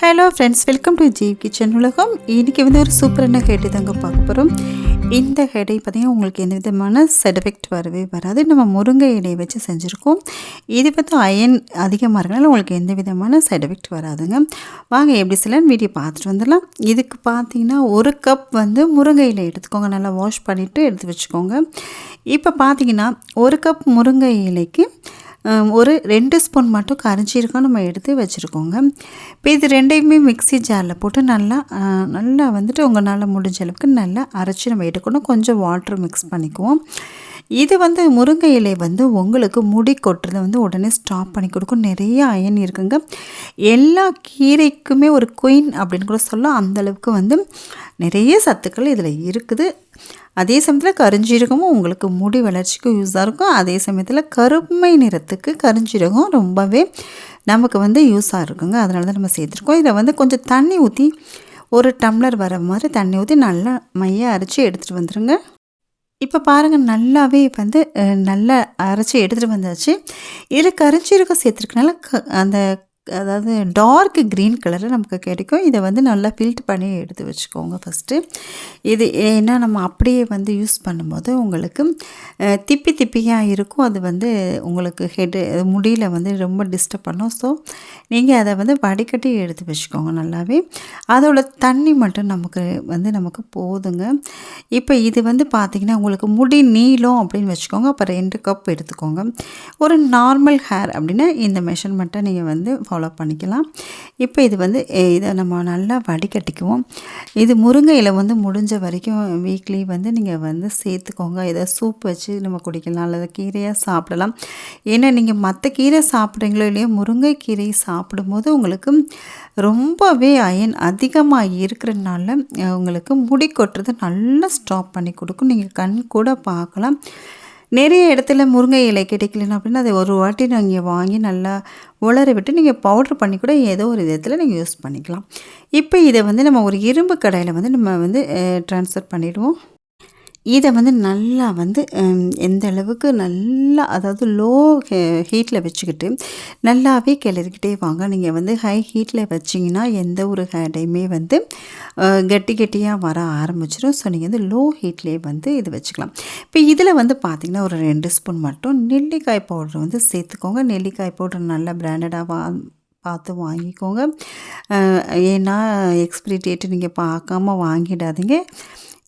Hello friends welcome to Jeev kitchen உலகம். இன்றைக்கி வந்து ஒரு சூப்பரான ஹெட்டு தாங்க பார்க்க போகிறோம் இந்த ஹெடை பார்த்திங்கன்னா உங்களுக்கு எந்த விதமான சைட் எஃபெக்ட் வரவே வராது. நம்ம முருங்கை இலையை வச்சு செஞ்சுருக்கோம். இது பார்த்து அயன் அதிகமாக இருக்கனால உங்களுக்கு எந்த விதமான சைட் எஃபெக்ட் வராதுங்க. வாங்க எப்படி சொல்லலாம்னு வீடியோ பார்த்துட்டு வந்துடலாம். இதுக்கு பார்த்தீங்கன்னா ஒரு கப் வந்து முருங்கை இலை எடுத்துக்கோங்க. நல்லா வாஷ் பண்ணிவிட்டு எடுத்து வச்சுக்கோங்க. இப்போ பார்த்தீங்கன்னா ஒரு கப் முருங்கை இலைக்கு ஒரு ரெண்டு ஸ்பூன் மட்டும் கரைஞ்சிருக்கோம் நம்ம எடுத்து வச்சுருக்கோங்க. இப்போ இது ரெண்டையுமே மிக்ஸி ஜாரில் போட்டு நல்லா நல்லா வந்துட்டு உங்களால் முடிஞ்ச அளவுக்கு நல்லா அரைச்சி நம்ம எடுக்கணும். கொஞ்சம் வாட்டர் மிக்ஸ் பண்ணிக்குவோம். இது வந்து முருங்கை இலை வந்து உங்களுக்கு முடி கொட்டுறதை வந்து உடனே ஸ்டாப் பண்ணி கொடுக்கும். நிறைய அயன் இருக்குங்க. எல்லா கீரைக்குமே ஒரு குயின் அப்படின்னு கூட சொல்லலாம். அந்தளவுக்கு வந்து நிறைய சத்துக்கள் இதில் இருக்குது. அதே சமயத்தில் கருஞ்சீரகமும் உங்களுக்கு முடி வளர்ச்சிக்கு யூஸாக இருக்கும். அதே சமயத்தில் கருமை நிறத்துக்கு கருஞ்சீரகம் ரொம்பவே நமக்கு வந்து யூஸாக இருக்குங்க. அதனால தான் நம்ம சேர்த்துருக்கோம். இதில் வந்து கொஞ்சம் தண்ணி ஊற்றி ஒரு டம்ளர் வர மாதிரி தண்ணி ஊற்றி நல்லா மைய அரைச்சி எடுத்துகிட்டு வந்துடுங்க இப்போ பாருங்கள் நல்லாவே வந்து நல்லா அரைச்சி எடுத்துகிட்டு வந்தாச்சு. இதில் கரிஞ்சீரகம் சேர்த்துருக்கனால க அந்த அதாவது டார்க் க்ரீன் கலரில் நமக்கு கிடைக்கும். இதை வந்து நல்லா ஃபில்ட் பண்ணி எடுத்து வச்சுக்கோங்க ஃபஸ்ட்டு இது ஏன்னா நம்ம அப்படியே வந்து யூஸ் பண்ணும்போது உங்களுக்கு திப்பி திப்பியாக இருக்கும். அது வந்து உங்களுக்கு ஹெட்டு முடியில் வந்து ரொம்ப டிஸ்டர்ப் பண்ணும். ஸோ நீங்கள் அதை வந்து வடிகட்டி எடுத்து வச்சுக்கோங்க நல்லாவே. அதோட தண்ணி மட்டும் நமக்கு வந்து நமக்கு போதுங்க. இப்போ இது வந்து பார்த்திங்கன்னா உங்களுக்கு முடி நீளம் அப்படின்னு வச்சுக்கோங்க. அப்போ ரெண்டு கப் எடுத்துக்கோங்க. ஒரு நார்மல் ஹேர் அப்படின்னா இந்த மெஷர்மெண்ட்டை நீங்கள் வந்து ஃபாலோ பண்ணிக்கலாம். இப்போ இது வந்து இதை நம்ம நல்லா வடிகட்டிக்குவோம். இது முருங்கையில் வந்து முடிஞ்ச வரைக்கும் வீக்லி வந்து நீங்கள் வந்து சேர்த்துக்கோங்க. இதை சூப் வச்சு நம்ம குடிக்கலாம் அல்லது கீரையாக சாப்பிடலாம். ஏன்னா நீங்கள் மற்ற கீரை சாப்பிட்றீங்களோ இல்லையோ முருங்கை கீரை சாப்பிடும்போது உங்களுக்கு ரொம்பவே அயன் அதிகமாக இருக்கிறதுனால உங்களுக்கு முடி கொட்டுறது நல்லா ஸ்டாப் பண்ணி கொடுக்கும். நீங்கள் கண் கூட பார்க்கலாம். நிறைய இடத்துல முருங்கை இலை கிடைக்கலன்னு அப்படின்னா அதை ஒரு வாட்டி நீங்கள் வாங்கி நல்லா உலர விட்டு நீங்கள் பவுட்ரு பண்ணி கூட ஏதோ ஒரு விதத்தில் நீங்கள் யூஸ் பண்ணிக்கலாம். இப்போ இதை வந்து நம்ம ஒரு இரும்பு கடையில் வந்து நம்ம வந்து ட்ரான்ஸ்ஃபர் பண்ணிவிடுவோம் இதை வந்து நல்லா வந்து எந்த அளவுக்கு நல்லா அதாவது லோ ஹீட்டில் வச்சுக்கிட்டு நல்லாவே கிளறிக்கிட்டே வாங்க. நீங்கள் வந்து ஹை ஹீட்டில் வச்சிங்கன்னா எந்த ஒரு ஹேடையுமே வந்து கெட்டி கெட்டியாக வர ஆரம்பிச்சிடும் ஸோ நீங்கள் வந்து லோ ஹீட்லேயே வந்து இது வச்சுக்கலாம். இப்போ இதில் வந்து பார்த்திங்கன்னா ஒரு ரெண்டு ஸ்பூன் மட்டும் நெல்லிக்காய் பவுடர் வந்து சேர்த்துக்கோங்க. நெல்லிக்காய் பவுடர் நல்லா பிராண்டடாக வா பார்த்து வாங்கிக்கோங்க. ஏன்னா எக்ஸ்பிரி டேட்டு நீங்கள் பார்க்காம வாங்கிடாதீங்க.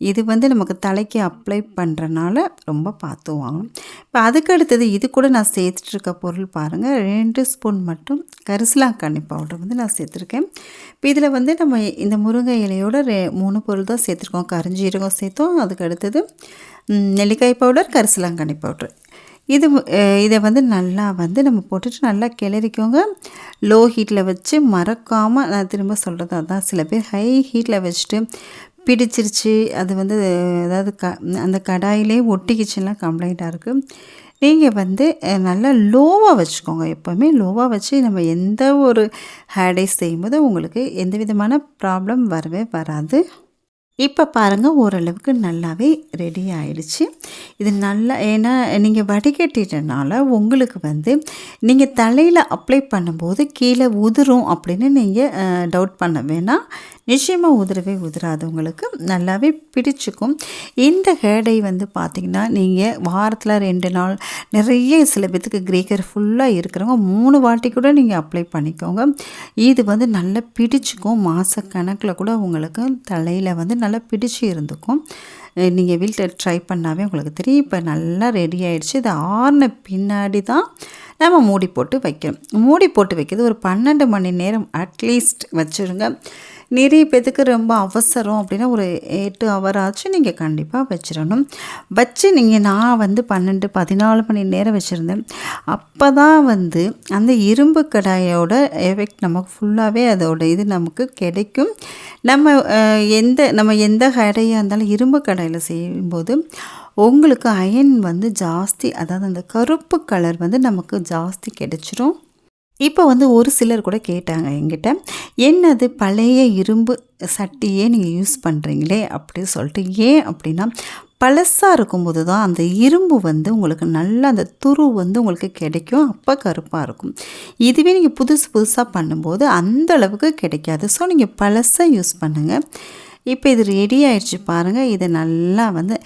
இது வந்து நமக்கு தலைக்கு அப்ளை பண்ணுறனால ரொம்ப பார்த்து வாங்கணும். இப்போ அதுக்கு அடுத்தது இது கூட நான் சேர்த்துட்ருக்க பொருள் பாருங்கள் ரெண்டு ஸ்பூன் மட்டும் கரிசலாங்கண்ணி பவுடர் வந்து நான் சேர்த்துருக்கேன். இப்போ இதில் வந்து நம்ம இந்த முருங்கை இலையோட ரெ மூணு பொருள் தான் சேர்த்துருக்கோம். கரிஞ்சீரகம் சேர்த்தோம். அதுக்கு அடுத்தது நெல்லிக்காய் பவுடர் கரிசலாங்கண்ணி பவுடர் இது இதை வந்து நல்லா வந்து நம்ம போட்டுட்டு நல்லா கிளறிக்கோங்க. லோ ஹீட்டில் வச்சு மறக்காமல் நான் திரும்ப சொல்கிறது அதான். சில பேர் ஹை ஹீட்டில் வச்சுட்டு பிடிச்சிருச்சு. அது வந்து அதாவது க அந்த கடாயிலே ஒட்டிக்கிச்சுலாம் கம்ப்ளைண்ட்டாக இருக்குது நீங்கள் வந்து நல்லா லோவாக வச்சுக்கோங்க எப்போவுமே. லோவாக வச்சு நம்ம எந்த ஒரு ஹேடைஸ் செய்யும்போது உங்களுக்கு எந்த விதமான ப்ராப்ளம் வரவே வராது. இப்போ பாருங்கள் ஓரளவுக்கு நல்லாவே ரெடி ஆயிடுச்சு. இது நல்லா ஏன்னா நீங்கள் வடிகட்டிட்டனால உங்களுக்கு வந்து நீங்கள் தலையில் அப்ளை பண்ணும்போது கீழே உதிரும் அப்படின்னு நீங்கள் டவுட் பண்ண வேணாம் நிச்சயமாக உதிரவே உதிராது உங்களுக்கு. நல்லாவே பிடிச்சிக்கும். இந்த ஹேடை வந்து பார்த்திங்கன்னா நீங்கள் வாரத்தில் ரெண்டு நாள் நிறைய சில பேத்துக்கு கிரேக்கர் ஃபுல்லாக இருக்கிறவங்க மூணு வாட்டி கூட நீங்கள் அப்ளை பண்ணிக்கோங்க. இது வந்து நல்லா பிடிச்சிக்கும். மாதக்கணக்கில் கூட உங்களுக்கு தலையில் வந்து நல்லா நல்லா பிடிச்சி இருந்துக்கும். நீங்கள் வீட்டில் ட்ரை பண்ணாவே உங்களுக்கு தெரியும். இப்போ நல்லா ரெடி ஆயிடுச்சு. இது ஆறின பின்னாடி தான் நம்ம மூடி போட்டு வைக்கணும். மூடி போட்டு வைக்கிறது ஒரு பன்னெண்டு மணி நேரம் அட்லீஸ்ட் வச்சுருங்க. நிறைய பேத்துக்கு ரொம்ப அவசரம் அப்படின்னா ஒரு எட்டு ஹவர் ஆச்சு. நீங்கள் கண்டிப்பாக வச்சிடணும் வச்சு நீங்கள் நான் வந்து பன்னெண்டு பதினாலு மணி நேரம் வச்சுருந்தேன். அப்போ தான் வந்து அந்த இரும்பு கடாயோட எஃபெக்ட் நமக்கு ஃபுல்லாகவே அதோட இது நமக்கு கிடைக்கும். நம்ம எந்த நம்ம எந்த கடையாக இருந்தாலும் இரும்பு கடாயில் செய்யும்போது உங்களுக்கு அயன் வந்து ஜாஸ்தி அதாவது அந்த கருப்பு கலர் வந்து நமக்கு ஜாஸ்தி கிடைச்சிரும். இப்போ வந்து ஒரு சிலர் கூட கேட்டாங்க என்கிட்ட என்னது பழைய இரும்பு சட்டியே நீங்கள் யூஸ் பண்ணுறீங்களே அப்படின்னு சொல்லிட்டு ஏன் அப்படின்னா பழசாக இருக்கும்போது தான் அந்த இரும்பு வந்து உங்களுக்கு நல்ல அந்த துரு வந்து உங்களுக்கு கிடைக்கும் அப்போ கருப்பாக இருக்கும். இதுவே நீங்கள் புதுசு புதுசாக பண்ணும்போது அந்த அளவுக்கு கிடைக்காது. ஸோ நீங்கள் பழசாக யூஸ் பண்ணுங்கள் இப்போ இது ரெடி ஆயிடுச்சு பாருங்கள் இதை நல்லா வந்து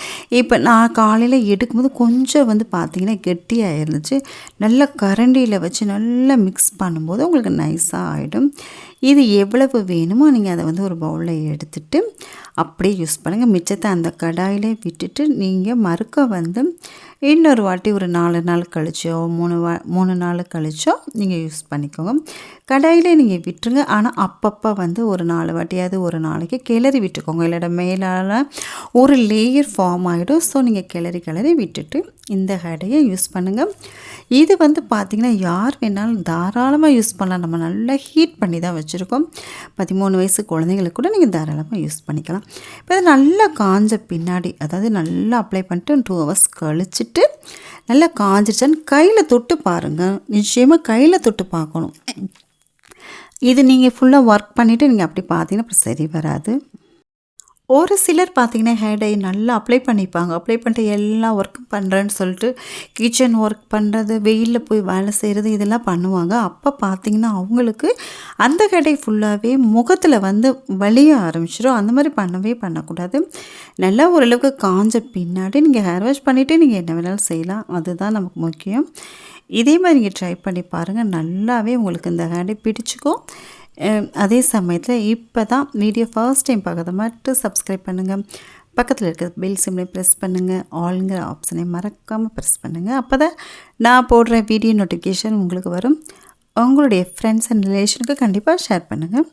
இப்போ நான் காலையில் எடுக்கும்போது கொஞ்சம் வந்து பார்த்தீங்கன்னா கெட்டியாக இருந்துச்சு. நல்லா கரண்டியில் வச்சு நல்லா மிக்ஸ் பண்ணும்போது உங்களுக்கு நைஸாக ஆகிடும் இது எவ்வளவு வேணுமோ நீங்கள் அதை வந்து ஒரு பவுலில் எடுத்துட்டு அப்படியே யூஸ் பண்ணுங்கள் மிச்சத்தை அந்த கடாயிலே விட்டுட்டு நீங்கள் மறுக்க வந்து இன்னொரு வாட்டி ஒரு நாலு நாள் கழிச்சோ மூணு வா மூணு நாள் கழிச்சோ நீங்கள் யூஸ் பண்ணிக்கோங்க. கடாயிலே நீங்கள் விட்டுருங்க. ஆனால் அப்பப்போ வந்து ஒரு நாலு வாட்டியாவது ஒரு நாளைக்கு கிளறி விட்டுக்கோங்க. இல்லைட மேலால் ஒரு லேயர் ஃபார்ம் ஆகிடும் ஸோ நீங்கள் கிளறி கிளறி விட்டுட்டு இந்த கடையை யூஸ் பண்ணுங்கள் இது வந்து பார்த்திங்கன்னா யார் வேணாலும் தாராளமாக யூஸ் பண்ணலாம். நம்ம நல்லா ஹீட் பண்ணி தான் வச்சுருக்கோம். பதிமூணு வயசு குழந்தைங்களுக்கு கூட நீங்கள் தாராளமாக யூஸ் பண்ணிக்கலாம். இப்போ இது நல்லா காஞ்ச பின்னாடி அதாவது நல்லா அப்ளை பண்ணிட்டு டூ ஹவர்ஸ் கழிச்சிட்டு நல்லா காஞ்சிருச்சான்னு கையில் தொட்டு பாருங்கள் நிச்சயமாக கையில் தொட்டு பார்க்கணும். இது நீங்கள் ஃபுல்லாக ஒர்க் பண்ணிவிட்டு நீங்கள் அப்படி பார்த்தீங்கன்னா அப்புறம் சரி வராது. ஒரு சிலர் பார்த்திங்கன்னா ஹேர் டை நல்லா அப்ளை பண்ணிப்பாங்க. அப்ளை பண்ணிட்டு எல்லா ஒர்க்கும் பண்ணுறேன்னு சொல்லிட்டு கிச்சன் ஒர்க் பண்ணுறது வெயிலில் போய் வேலை செய்கிறது இதெல்லாம் பண்ணுவாங்க. அப்போ பார்த்தீங்கன்னா அவங்களுக்கு அந்த ஹேர் டை ஃபுல்லாகவே முகத்தில் வந்து வலிய ஆரம்பிச்சிடும் அந்த மாதிரி பண்ணவே பண்ணக்கூடாது. நல்லா ஓரளவுக்கு காஞ்ச பின்னாடி நீங்கள் ஹேர் வாஷ் பண்ணிவிட்டு நீங்கள் என்ன வேணாலும் செய்யலாம். அதுதான் நமக்கு முக்கியம். இதே மாதிரி நீங்கள் ட்ரை பண்ணி பாருங்கள் நல்லாவே உங்களுக்கு இந்த ஹேர் டை பிடிச்சிக்கும். அதே சமயத்தில் இப்போ தான் வீடியோ ஃபர்ஸ்ட் டைம் பார்க்கறத மட்டும் சப்ஸ்கிரைப் பண்ணுங்கள் பக்கத்தில் இருக்கிற பெல் சிம்லையும் ப்ரெஸ் பண்ணுங்கள் ஆளுங்கிற ஆப்ஷனை மறக்காமல் ப்ரெஸ் பண்ணுங்கள் அப்போ தான் நான் போடுற வீடியோ நோட்டிஃபிகேஷன் உங்களுக்கு வரும். உங்களுடைய ஃப்ரெண்ட்ஸ் அண்ட் ரிலேஷனுக்கு கண்டிப்பாக ஷேர் பண்ணுங்கள்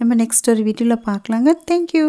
நம்ம நெக்ஸ்ட் ஒரு வீடியோவில் பார்க்கலாங்க. தேங்க்யூ